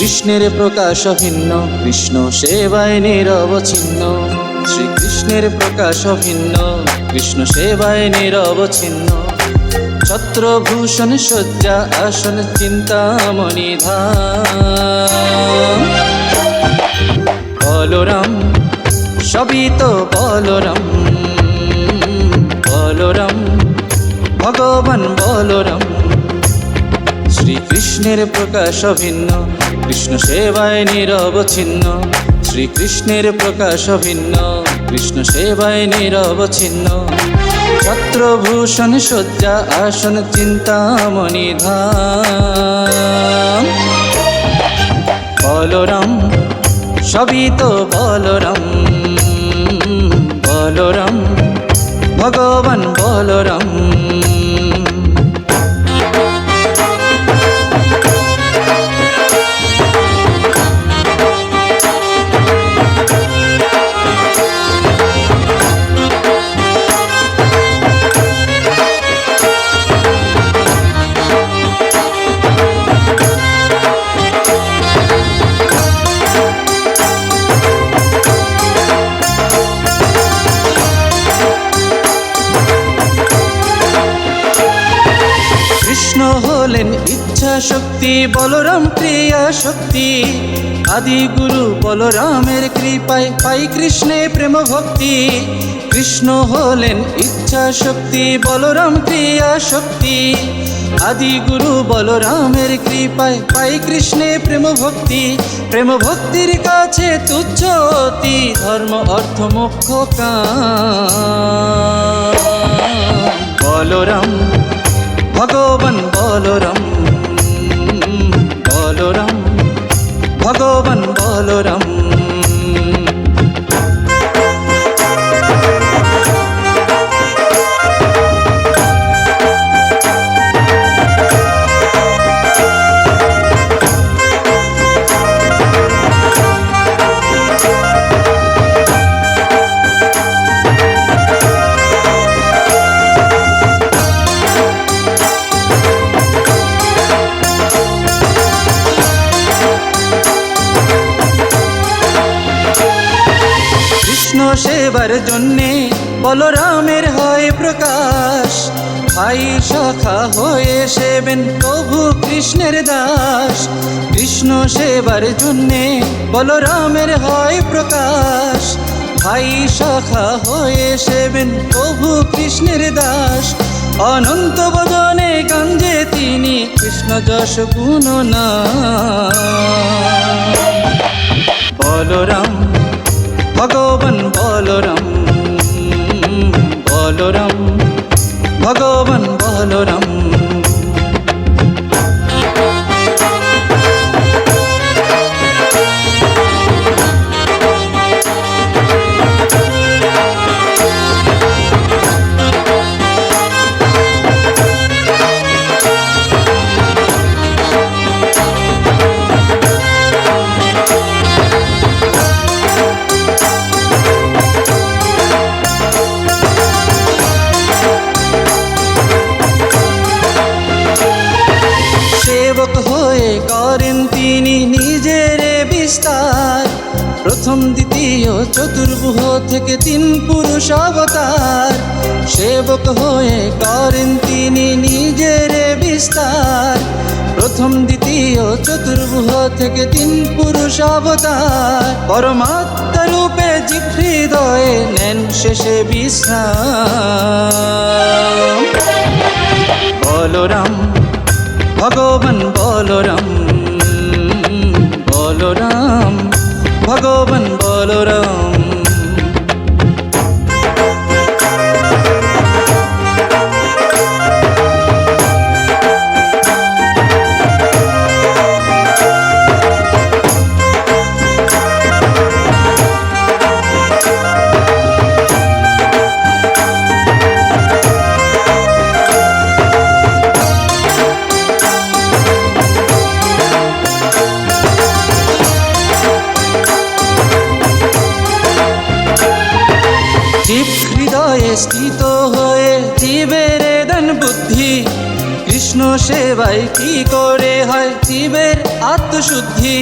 শ্রীকৃষ্ণের প্রকাশ ভিন্ন কৃষ্ণ সেবায় নিরবচ্ছিন্ন। শ্রীকৃষ্ণের প্রকাশ ভিন্ন কৃষ্ণ সেবায় নিরবচ্ছিন্ন। ছত্রভূষণ শয্যা, আসন চিন্তামণি ধাম। বলরাম, সবই তো বলরাম। বলরাম, ভগবান বলরাম। শ্রীকৃষ্ণের প্রকাশ ভিন্ন কৃষ্ণ সেবায় নিরবচ্ছিন্ন শ্রীকৃষ্ণের প্রকাশ ভিন্ন কৃষ্ণ সেবায় নিরবচ্ছিন্ন ছত্রভূষণ শয্যা, আসন চিন্তামণি ধাম। বলরাম তো বলরাম বলরাম, ভগবান বলরাম। শক্তি, বলরাম ক্রিয়া শক্তি। আদি গুরু বলরামের কৃপায় পাই কৃষ্ণে প্রেম ভক্তি। কৃষ্ণ হলেন ইচ্ছা শক্তি, বলরাম ক্রিয়া শক্তি। আদি গুরু বলরামের কৃপায় পাই কৃষ্ণে প্রেম ভক্তি। প্রেম ভক্তির কাছে তুচ্ছ অতি, ধর্ম অর্থ কাম। বলরাম, ভগবান বলরাম বলরাম ভগবান বলরাম। সেবার জন্যে বলরামের হয় প্রকাশ। ভাই সখা হয়ে সেবেন প্রভু কৃষ্ণের দাস। কৃষ্ণ সেবার জন্যে বলরামের হয় প্রকাশ। ভাই সখা হয়ে সেবেন প্রভু কৃষ্ণের দাস। অনন্ত বদনে গঞ্জে তিনি, কৃষ্ণ যশ গুণ না দ্বিতীয় চতুর্ভুহ থেকে তিন পুরুষ অবতার। সেবক হয়ে করেন তিনি নিজের বিস্তার। প্রথম দ্বিতীয় চতুর্ভুহ থেকে তিন পুরুষ অবতার। পরমাত্মা রূপে জীব হৃদয়ে নেন শেষে বিশ্রাম। বলরাম, ভগবান বলরাম বলরাম। ভগবান বলরাম। স্থিত হয়ে জীবের দান বুদ্ধি। কৃষ্ণ সেবায় কি করে হয় জীব জীবের আত্মশুদ্ধি?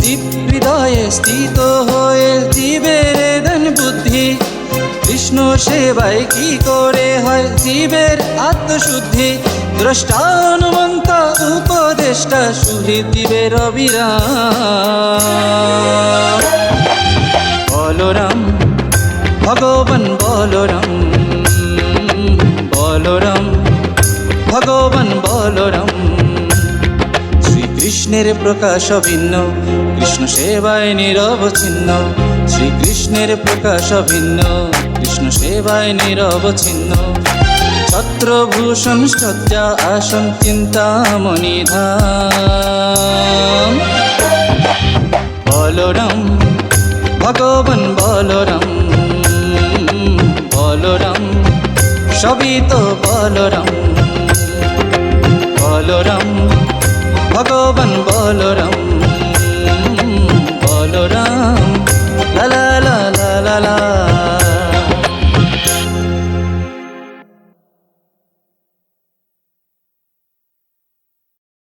দীপ হৃদয়ে স্থিত হয়ে জীবের দেন বুদ্ধি। কৃষ্ণ সেবায় কি করে হয় জীবের আত্মশুদ্ধি? দ্রষ্টানুমন্ত উপদেষ্টা সুহৃদ দিবের অবিরাম। বলরাম, ভগবান বলরাম বলরাম, ভগবান বলরাম। শ্রীকৃষ্ণের প্রকাশ ভিন্ন কৃষ্ণ সেবায় নিরবচ্ছিন্ন শ্রীকৃষ্ণের প্রকাশ ভিন্ন কৃষ্ণ সেবায় নিরবচ্ছিন্ন ছত্রভূষণ সজ্জা আসন চিন্তামণি ধাম। বলরাম, ভগবান বলরাম। বলরাম সবই তো বলরাম। বলরাম ভগবান বলরাম।